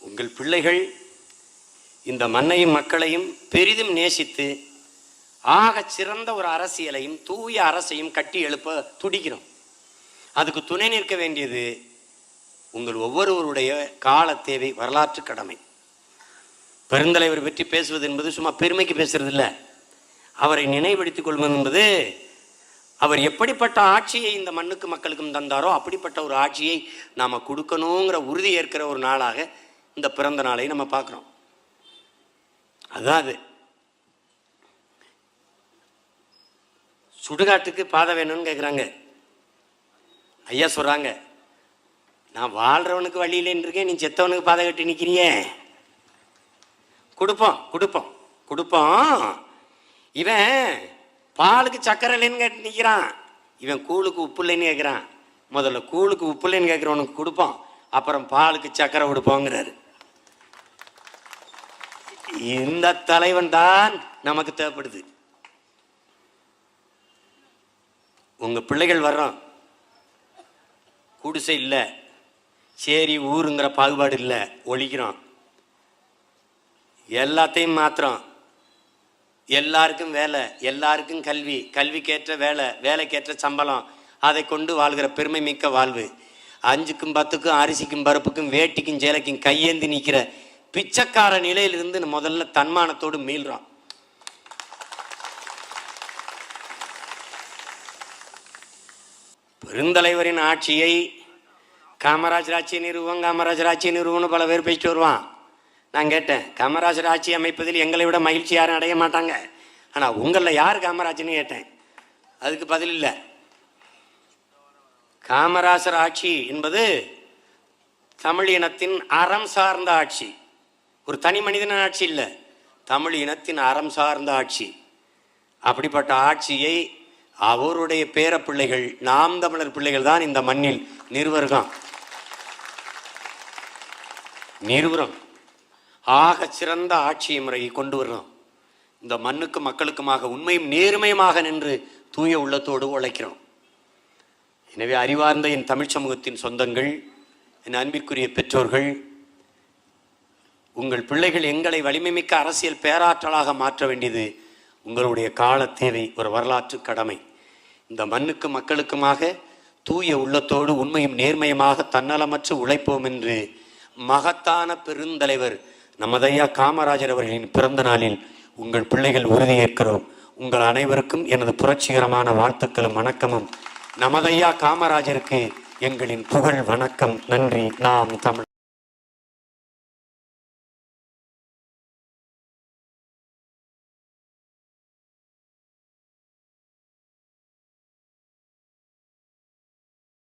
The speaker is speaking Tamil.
உங்கள் பிள்ளைகள் இந்த மண்ணையும் மக்களையும் பெரிதும் நேசித்து ஆகச் சிறந்த ஒரு அரசியலையும் தூய அரசையும் கட்டி எழுப்ப துடிக்கிறோம். அதுக்கு துணை நிற்க வேண்டியது உங்கள் ஒவ்வொருவருடைய கால தேவை வரலாற்று கடமை. பெருந்தலைவர் பற்றி பேசுவது என்பது சும்மா பெருமைக்கு பேசுறது இல்லை அவரை நினைவுபடுத்திக் கொள்வது என்பது அவர் எப்படிப்பட்ட ஆட்சியை இந்த மண்ணுக்கு மக்களுக்கும் தந்தாரோ அப்படிப்பட்ட ஒரு ஆட்சியை நாம் கொடுக்கணுங்கிற உறுதி ஏற்கிற ஒரு நாளாக இந்த பிறந்த நாளை நம்ம பார்க்குறோம். அதான் அது. சுடுகாட்டுக்கு பாதை வேணும்னு கேட்குறாங்க ஐயா சொல்கிறாங்க நான் வாழ்கிறவனுக்கு வழியிலேன்னு இருக்கேன் நீ செத்தவனுக்கு பாதை கட்டி நிற்கிறியே கொடுப்போம் கொடுப்போம் கொடுப்போம். இவன் பாலுக்கு சக்கரை இல்லைன்னு கேட்டு நிற்கிறான் இவன் கூழுக்கு உப்பு இல்லைன்னு கேட்குறான் முதல்ல கூழுக்கு உப்பு இல்லைன்னு கேட்குறவனுக்கு கொடுப்போம். அப்புறம் பாலுக்கு சக்கரை கொடுப்போங்கிறாரு இந்த தலைவன் தான் நமக்கு தேவைப்படுது. உங்க பிள்ளைகள் வர்றோம். குடிசை இல்லை. சரி ஊருங்கிற பாகுபாடு இல்லை. ஒழிக்கிறோம். எல்லாத்தையும் மாத்திரம் எல்லாருக்கும் வேலை எல்லாருக்கும் கல்வி கல்விக்கேற்ற வேலை வேலைக்கேற்ற சம்பளம் அதை கொண்டு வாழ்கிற பெருமை மிக்க வாழ்வு. அஞ்சுக்கும் பத்துக்கும் அரிசிக்கும் பருப்புக்கும் வேட்டிக்கும் சேலைக்கும் கையேந்தி நிற்கிற பிச்சைக்கார நிலையிலிருந்து முதல்ல தன்மானத்தோடு மீள்றான். பெருந்தலைவரின் ஆட்சியை காமராஜர் ஆட்சி நிறுவம் காமராஜர் ஆட்சி நிறுவனம்னு பல பேர் பேசிட்டு வருவான். நான் கேட்டேன் காமராஜர் ஆட்சி அமைப்பதில் எங்களை விட மகிழ்ச்சி யாரும் அடைய மாட்டாங்க. ஆனால் உங்களில் யார் காமராஜர்னு கேட்டேன். அதுக்கு பதில் இல்லை. காமராசர் ஆட்சி என்பது தமிழ் இனத்தின் அறம் சார்ந்த ஆட்சி. ஒரு தனி மனிதன ஆட்சி இல்லை. தமிழ் இனத்தின் அறம் சார்ந்த ஆட்சி. அப்படிப்பட்ட ஆட்சியை அவருடைய பேர பிள்ளைகள் நாம் தமிழர் பிள்ளைகள் தான் இந்த மண்ணில் நிறுவர்கம் நிறுவனம் ஆக சிறந்த ஆட்சி முறையை கொண்டு வர்றோம் இந்த மண்ணுக்கு மக்களுக்குமாக உண்மையும் நேர்மையுமாக நின்று தூய உள்ளத்தோடு உழைக்கிறோம். எனவே அறிவார்ந்த என் தமிழ் சமூகத்தின் சொந்தங்கள் என் அன்பிற்குரிய பெற்றோர்கள் உங்கள் பிள்ளைகள் எங்களை வலிமைமிக்க அரசியல் பேராற்றலாக மாற்ற வேண்டியது உங்களுடைய கால தேவை ஒரு வரலாற்று கடமை. இந்த மண்ணுக்கு மக்களுக்குமாக தூய உள்ளத்தோடு உண்மையும் நேர்மையுமாக தன்னலமற்று உழைப்போம் என்று மகத்தான பெருந்தலைவர் நமதையா காமராஜர் அவர்களின் பிறந்த நாளில் உங்கள் பிள்ளைகள் உறுதியேற்கிறோம். உங்கள் அனைவருக்கும் எனது புரட்சிகரமான வாழ்த்துக்களும் வணக்கமும். நமதையா காமராஜருக்கு எங்களின் புகழ் வணக்கம் நன்றி. நாம் தமிழ்